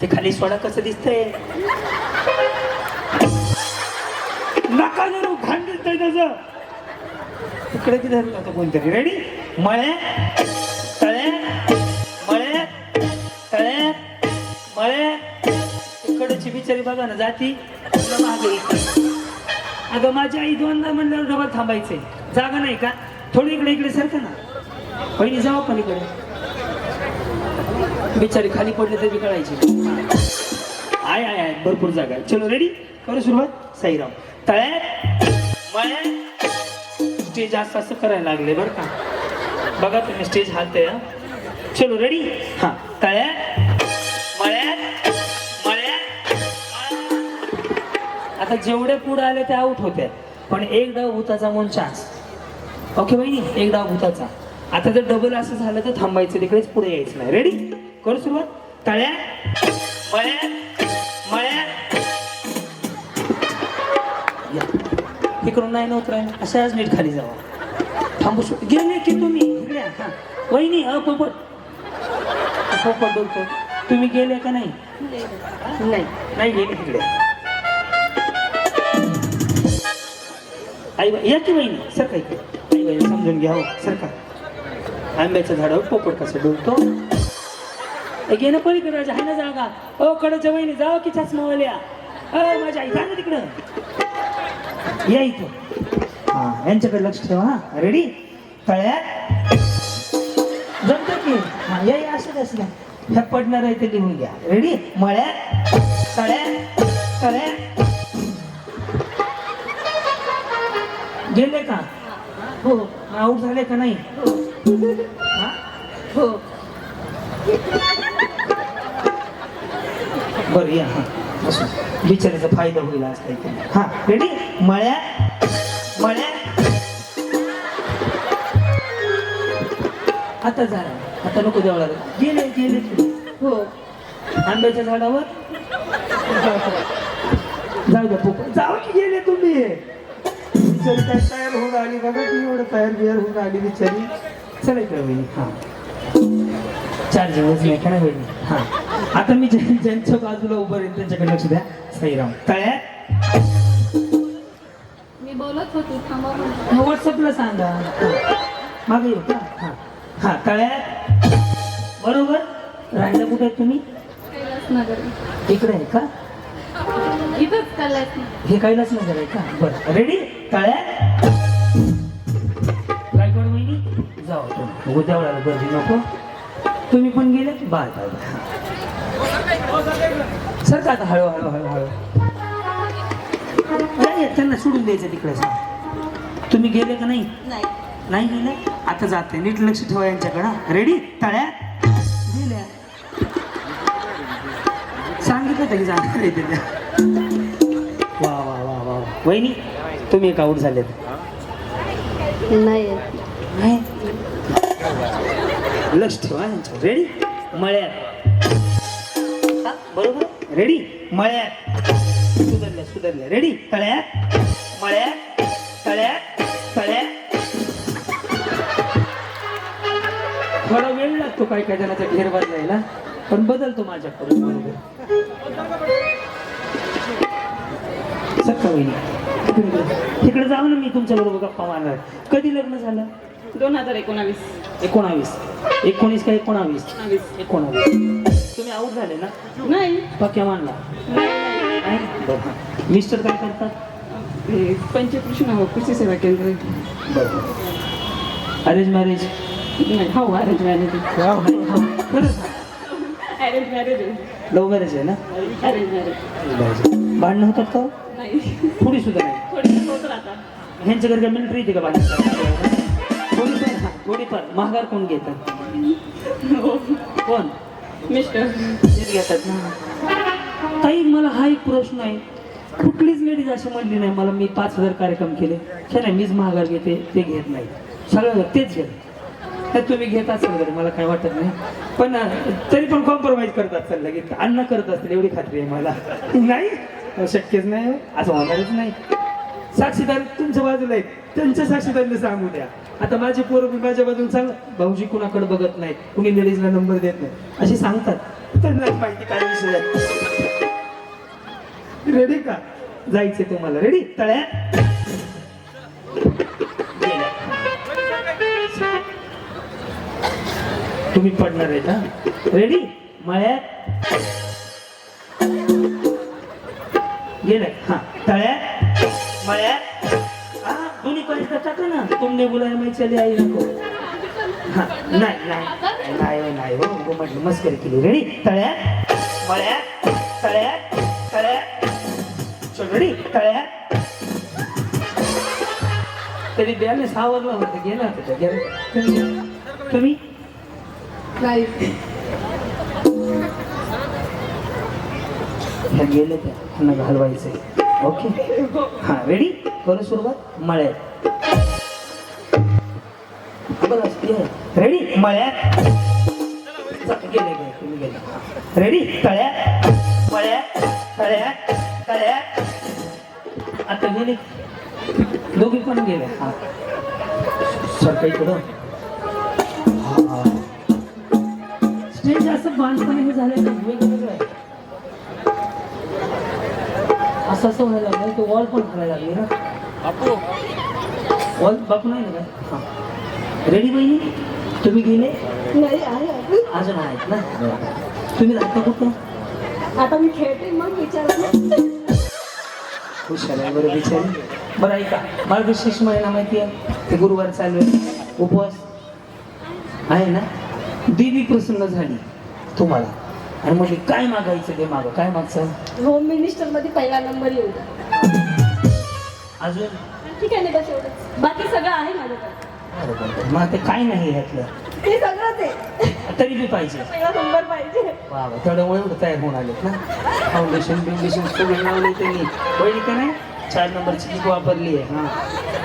ते खाली सोडा कसं दिसतंय? नका जरू घाण दिसतंय त्याचं. इकडे की धरलं होतं कोणतरी? रेडी मळे तळे मळे तळे मळे. इकडची बिचारी बघा ना जाती. मागे अगं माझी आई दोनदा म्हणल्यावर डबल थांबायचंय. जागा नाही का? थोडी इकडे इकडे सरका ना. पहिली जाऊ पण इकडे. बिचारी खाली पडले तरी कळायची. आय आय आहे भरपूर जागा. आहे चलो रेडी करू सुरुवात? साईराम. तळ्यात मळ्यात. स्टेज असं असं करायला लागले बरं का. बघा तुम्ही स्टेज हालते हा. चलो रेडी हा. तळ्यात मळ्यात मळ्यात. आता जेवढे पुढे आले ते आउट होते. पण एक डाव भूताचा म्हणून चान्स ओके बहिणी एक डाव भूताचा. आता जर डबल असं झालं तर थांबायचं तिकडेच पुढे यायचं नाही. रेडी करू सुरुवात. तळ्या. मळ्या. मळ्या. या. इकडून नाही नव्हतं असं आज नीट खाली जावा. थांबू शकतो गेले की तुम्ही? इकडे या. वहिनी अ पोपट पोपट बोलतो तुम्ही गेले का नाही? नाही. नाही गेले तिकडे. आई या की वहिनी? सरका इकडे. आई बाई समजून घ्यावं हो, सरका. आंब्याच्या झाडावर पोपट कसं डोलतो? घे ना पलीकडे राजा आहे ना जागा. ओ कडच्या बहिणी जाओ की चष्मावाल्या. अ माझ्या आई जा ना तिकडं. या इथं. हा यांच्याकडे लक्ष ठेवा हा. रेडी तळ्यात. जमतं की? हा या या असं असं ह्या पडणार आहे ते लिहून घ्या. रेडी मळ्यात तळ्यात तळ्यात. गेले का? हो आऊट झाले का नाही? हा? बरं या हा. असो बिचाराचा फायदा होईल आज काहीतरी हा रेडी मळ्यात मळ्यात आता जा आता नको देवळाला गेले गेले हो. आंब्याच्या झाडावर? जाऊ द्या पोपट. जाऊ की गेले तुम्ही. बिचारी काय तयार होऊन आली बघा ती एवढं तयार बियार होऊन आली बिचारी. चला इकडे वहिनी हा. चार दिवस नाही का नाही वहिनी? हा. आता मी ज्या- ज्यांच्या बाजूला उभं राहील त्यांच्याकडे लक्ष द्या. साईराम तळ्यात मी बोलत होती थांबा म्हणून. व्हॉट्सअपला सांगा. मागे येऊ का? हा. हा तळ्यात बरोबर? राहिला कुठे तुम्ही? कैलास नगर इकडे आहे का? इथंच हे कैलास नगर आहे का? बरं. रेडी तळ्यात गायकवाड वहिनी जाऊ तुम्ही. उद्या वेळाला गर्दी नको. तुम्ही पण गेले? Bye bye bye. सर का आता हळू हळू हळू हळू. नाही येत, त्यांना सोडून द्यायचं तिकडे तुम्ही गेले का नाही? नाही. नाही गेले? आता जाते. नीट लक्ष ठेवा यांच्याकडं रेडी तळ्यात गेल्या. सांगितलं तरी जाणार आहे त्या. वा वा वा वा. वहिनी तुम्ही एक आऊट झालेत. नाही. नाही? लक्ष ठेवा यांच्यावर. रेडी मळ्यात. बरोबर? रेडी मळ्यात सुधरल्या सुधरल्या रेडी तळ्यात मळ्यात तळ्यात तळ्यात थोडा वेळ लागतो काय काय जणाचा घेर बदलायला पण बदलतो माझ्याकडून बरोबर. सक्का वहिनी तिकडे- जाऊ ना मी तुमच्या बरोबर गप्पा मारणार. कधी लग्न झालं? दोन हजार एकोणावीस. एकोणावीस. एकोणीस का एकोणावीस. एकोणावीस. तुम्ही आऊट झाले ना? नाही. पक्या मानला. नाही. नाही? बरं. मिस्टर काय करतात? पंचकृष्ण हो कृषी सेवा केंद्र अरेंज मॅरेज नाही हो अरेंज मॅरेज खरंच? अरेंज मॅरेज लव्ह मॅरेज आहे ना? अरेंज मॅरेज भांडणं होतात का हो? नाही. थोडी सुद्धा नाही. थोडी होत राहता ह्यांच्या घरी काय मिलिटरी येते का भांडण थोडीफार हा थोडीफार महागार कोण घेतात हो. कोण? मिस्टर. घेतात ना ताई मला हा एक प्रश्न आहे. कुठलीच लेडीज अशी म्हणली नाही मला मी पाच हजार कार्यक्रम केले. हे नाही मीच महागार घेते ते घेत नाही. सगळं तेच घेत नाही तुम्ही घेत असाल वगैरे मला काय वाटत नाही. पण तरी पण कॉम्प्रोमाइज करत असाल लगेच. अन्न करत असतील एवढी खात्री आहे मला. नाही शक्यच नाही हो. असं होणारच नाही. साक्षीदार तुमच्या बाजूला आहे त्यांच्या साक्षीदारीला सांगू द्या. आता माझे पोरं माझ्या बाजूला सांग भाऊजी कुणाकडे बघत नाही कुणी लेडीजला नंबर देत नाही. असे सांगतात. त्यांनाच माहिती काय विषय रेडी का? जायचंय तुम्हाला. रेडी तळ्या? तुम्ही पडणार आहे ना रेडी मळ्यात? गेलाय. हा. तळ्यात? मळ्यात? टाका ना? तुमने बुलाय मैं चले आई नको. हा नाही नाही नाही हो, नाही हो. उगं म्हटलं मस्करी केली. रेडी तळ्यात मळ्यात तळ्यात तळ्यात. चल रेडी तळ्यात. तरी द्याने सावरला होतं. गेला होता गेला तुम्ही तुम्ही? नाही. ह्या गेले त्या घालवायचंय. ओके हा रेडी करू सुरुवात? मळ्यात. रेडी मळ्यात. गेले गेले तुम्ही गेले. रेडी तळ्यात. मळ्यात तळ्यात तळ्यात. आता गेले. दोघी पण गेले. हा. सरका इकडं हा स्टेज असं बांधपणे हे वेगवेगळं आहे. असं असं व्हायला लागलं तो वॉल पण करायला लागली ना. वॉल बापू नाही ना? हां. रेडी बहिणी? तुम्ही गेले? नाही आहे. अजून. आहेत ना? तुम्ही राहता कुठं? आता मी खेळते मग विचारलं हुशार आहे बरं बिचारी? बरं ऐका. मार्गशीर्ष महिना माहिती आहे. ते गुरुवार चालू आहे. उपवास. आहे ना? देवी प्रसन्न झाली. तुम्हाला. आणि म्हणजे काय मागायचं ते मागं? काय मागचं? होम मिनिस्टरमध्ये पहिला नंबर येऊ द्या. अजून? ठीक आहे ना बस एवढंच बाकी सगळं आहे माझ्याकडे. मग ते काय नाही ह्यातलं ते सगळंच आहे. तरी बी पाहिजे. पहिला नंबर पाहिजे. वा वा तेवढ्यामुळे एवढं तयार होऊन आलेत ना. फाउंडेशन बिंडेशन सगळं लावले त्यांनी. पहिली का नाही? चार नंबरची किक वापरली आहे हा.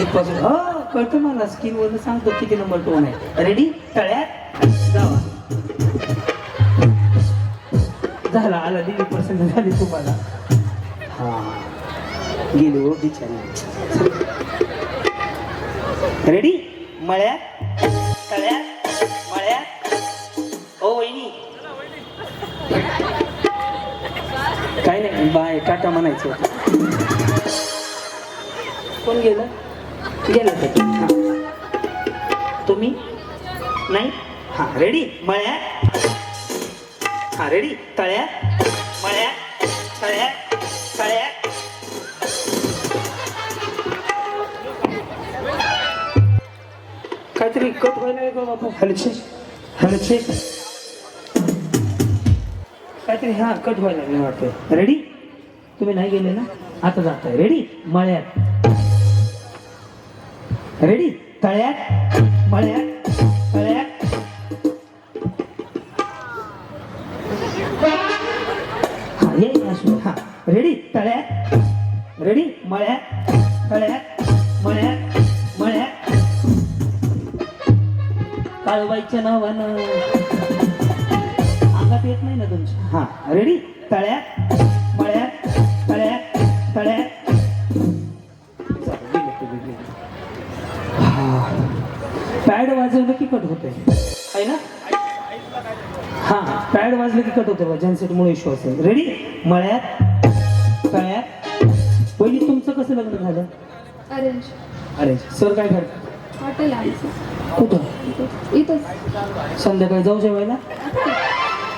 इथपासून हो कळतं मला. स्किनवरनं सांगतो किती नंबर टोन आहे. रेडी तळ्यात. जावा. झाला आला. दिली पर्सेंट झाली तुम्हाला. हा. गेलो हो बिचारी. रेडी मळ्यात तळ्यात मळ्यात ओ वहिनी. काय नाही बाय टाटा म्हणायचं होतं. कोण गेलं? गेलं ते? हां. तुम्ही? नाही? हां रेडी मळ्यात हां रेडी तळ्यात मळ्यात तळ्यात तळ्यात काहीतरी कट व्हायला का बापू हलचे हलचे काहीतरी हा कट व्हायला लागले वाटतं रेडी तुम्ही नाही गेले ना? आता जाताय. रेडी मळ्यात. रेडी तळ्यात. मळ्यात. तळ्यात. हा ये असू हा. रेडी तळ्यात. रेडी मळ्यात. तळ्यात. मळ्या मळ्यात. काळवाईच्या नावानं. अंगात येत नाही ना तुमच्या हा रेडी तळ्यात मळ्यात तळ्यात तळ्यात. हा. पॅड वाजवलं की कट होते आहे ना? हा पॅड वाजलं की कट होते जनसेट मुळे इश्यू असेल. रेडी मळ्यात तळ्यात. पहिली तुमचं कसं लग्न झालं? अरेंज अरे सर काय करतात हॉटेल कुठं? इथंच. संध्याकाळी जाऊ जेवायला?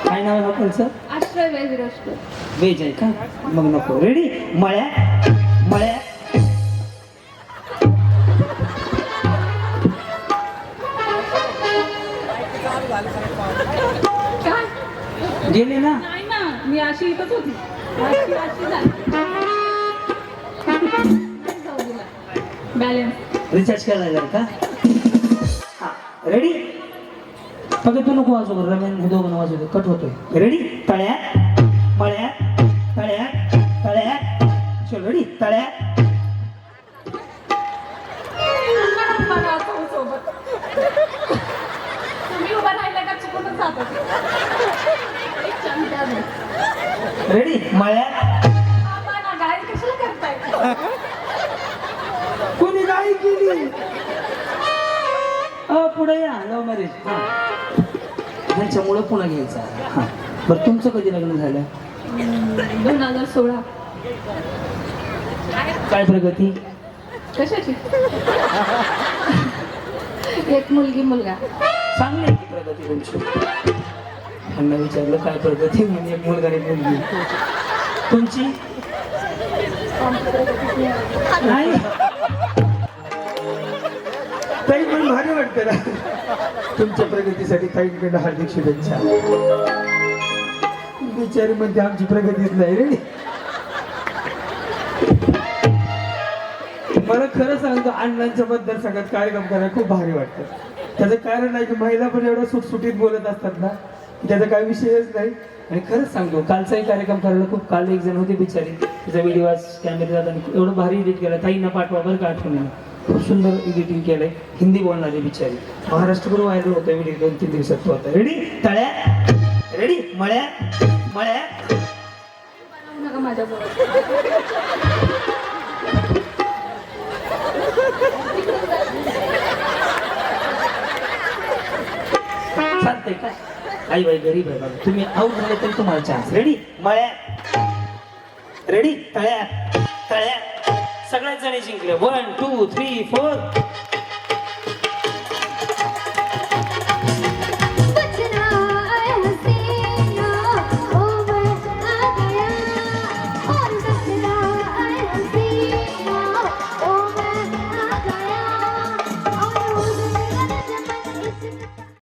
काय नाव आहे हॉटेलचं? आश्रय वेज रेस्टोरंट आहे का? मग नको. रेडी मळ्या? मळ्या? काय गेले ना? नाही ना मी अशी इथंच होती. अशी अशी झाली. जाऊ दिला. बॅलन्स रिचार्ज करायला जाईल का? हा रेडी फक्त तू नको वाजू बरं रमेन दोघं वाजू दे कट होतोय. रेडी तळ्या मळ्या तळ्या तळ्या चल रेडी तळ्या रेडी असं सोबत तुम्ही उभा राहिला का चुकूनच जात होते एक चमचा दे. रेडी मळ्या आम्हा ना गाडी कशाला करताय कोणी गाई केली अ पुढे या लव मॅरेज हा. ह्यांच्यामुळं पुन्हा घ्यायचा हा. बरं तुमचं कधी लग्न झालं? दोन हजार सोळा. काय प्रगती? कशाची? एक मुलगी मुलगा. चांगली आहे की प्रगती तुमची. त्यांना विचारलं काय प्रगती म्हणजे एक मुलगा आणि एक मुलगी. तुमची? नाही. ताई पण भारी वाटतं ना. तुमच्या प्रगतीसाठी ताईंकडे हार्दिक शुभेच्छा. बिचारी म्हणजे आमची प्रगतीच नाही रे. मला खरं सांगतो अण्णांच्या बद्दल सगळ्यात कार्यक्रम करायला खूप भारी वाटतं. त्याचं कारण आहे की महिला पण एवढं सुटसुटीत बोलत असतात ना त्याचा काही विषयच नाही. आणि खरंच सांगतो कालचाही कार्यक्रम करायला खूप काल एक जण होते बिचारी. त्याचा व्हिडिओ आज कॅमेरा जाताना एवढं भारी एडिट केला ताईंना पाठवा बरं का आठवण खूप सुंदर एडिटिंग केलंय. हिंदी बोलणारी बिचारी. महाराष्ट्रभर व्हायरल होतं व्हिडिओ दोन तीन दिवसात तो होता रेडी तळ्या? रेडी मळ्या? मळ्या? चालतंय काय आई बाई गरीब आहे बाबा. तुम्ही आऊट झाले तरी तुम्हाला चान्स रेडी मळ्या? रेडी तळ्या? तळ्या? सगळ्याच जणी जिंकले. One two three four